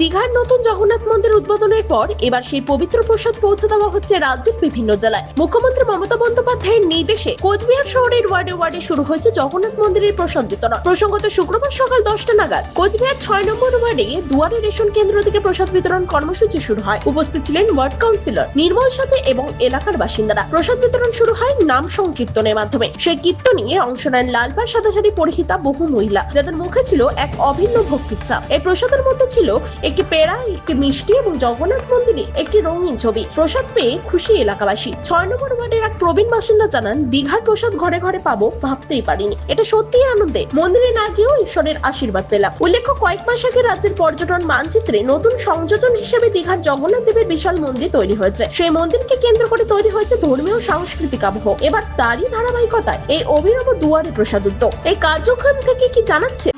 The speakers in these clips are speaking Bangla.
দীঘার নতুন জগন্নাথ মন্দির উদ্বোধনের পর এবার সেই পবিত্র প্রসাদ পৌঁছে দেওয়া হচ্ছে রাজ্যের বিভিন্ন জেলায়। মুখ্যমন্ত্রী মমতা বন্দ্যোপাধ্যায়ের নির্দেশে কোচবিহার শহরের ওয়ার্ডে ওয়ার্ডে শুরু হয়েছে জগন্নাথ মন্দিরের প্রসাদ বিতরণ। প্রসঙ্গত শুক্রবার সকাল দশটা নাগাদ কোচবিহার ছয় নম্বর ওয়ার্ডে দুয়ারে রেশন কেন্দ্র থেকে প্রসাদ বিতরণ কর্মসূচি শুরু হয়। উপস্থিত ছিলেন ওয়ার্ড কাউন্সিলর নির্মল সাথে এবং এলাকার বাসিন্দারা। প্রসাদ বিতরণ শুরু হয় নাম সংকীর্তনের মাধ্যমে। সেই কীর্তনে অংশ নেন লালপাড় সাদা শাড়ি পরিহিতা বহু মহিলা যাদের মুখে ছিল এক অভিন্ন ভক্তির ছাপ। এই প্রসাদের মধ্যে ছিল একটি পেড়া, একটি মিষ্টি এবং জগন্নাথ মন্দিরে একটি রঙিন ছবি। প্রসাদ পেয়ে খুশি এলাকাবাসী। ছয় নম্বর ওয়ার্ডের এক প্রবীণ বাসিন্দা জানান, দীঘার প্রসাদ ঘরে ঘরে পাবো ভাবতেই পারিনি। এটা সত্যিই আনন্দে। মন্দিরে না গিয়েও ঈশ্বরের আশীর্বাদ পেলাম। উল্লেখ্য, কয়েক মাস আগে রাজ্যের পর্যটন মানচিত্রে নতুন সংযোজন হিসেবে দীঘার জগন্নাথ দেবের বিশাল মন্দির তৈরি হয়েছে। সেই মন্দিরকে কেন্দ্র করে তৈরি হয়েছে ধর্মীয় সাংস্কৃতিক আবহ। এবার তারই ধারাবাহিকতায় এই অভিনব দুয়ারে প্রসাদ উদ্যোগ। এই কার্যক্রম থেকে কি জানাচ্ছে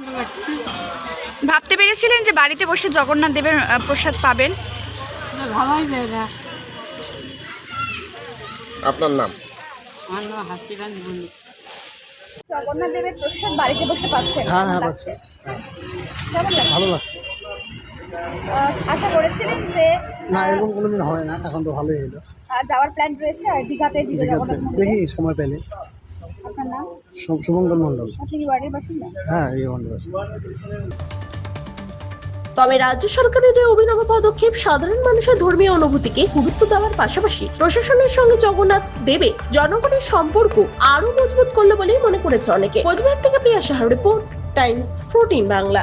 ভাবতে পেরেছিলেন যে বাড়িতে বসে জগন্নাথ দেবের প্রসাদ পাবেন? না, ভাবাই যায়। না আপনার নাম? জগন্নাথ দেবের প্রসাদ বাড়িতে বসে পাচ্ছেন? হ্যাঁ হ্যাঁ পাচ্ছি। ভালো লাগছে। আশা করেছিলেন যে না এরকম কোনোদিন হয় না এখন তো ভালোই হলো। যাওয়ার প্ল্যান রয়েছে আর দীঘাতে দেখি সময় পেলে। আপনার নাম? শুভঙ্কর মণ্ডল। আপনি কি বাড়ির বাসিন্দা? হ্যাঁ এই মণ্ডল তবে রাজ্য সরকারের এই অভিনব পদক্ষেপ সাধারণ মানুষের ধর্মীয় অনুভূতিকে গুরুত্ব দেওয়ার পাশাপাশি প্রশাসনের সঙ্গে জগন্নাথ দেবে জনগণের সম্পর্ক আরও মজবুত করল বলেই মনে করেছে অনেকে। কোচবিহার থেকে প্রিয়া সাহার রিপোর্ট টাইম প্রোটিন বাংলা।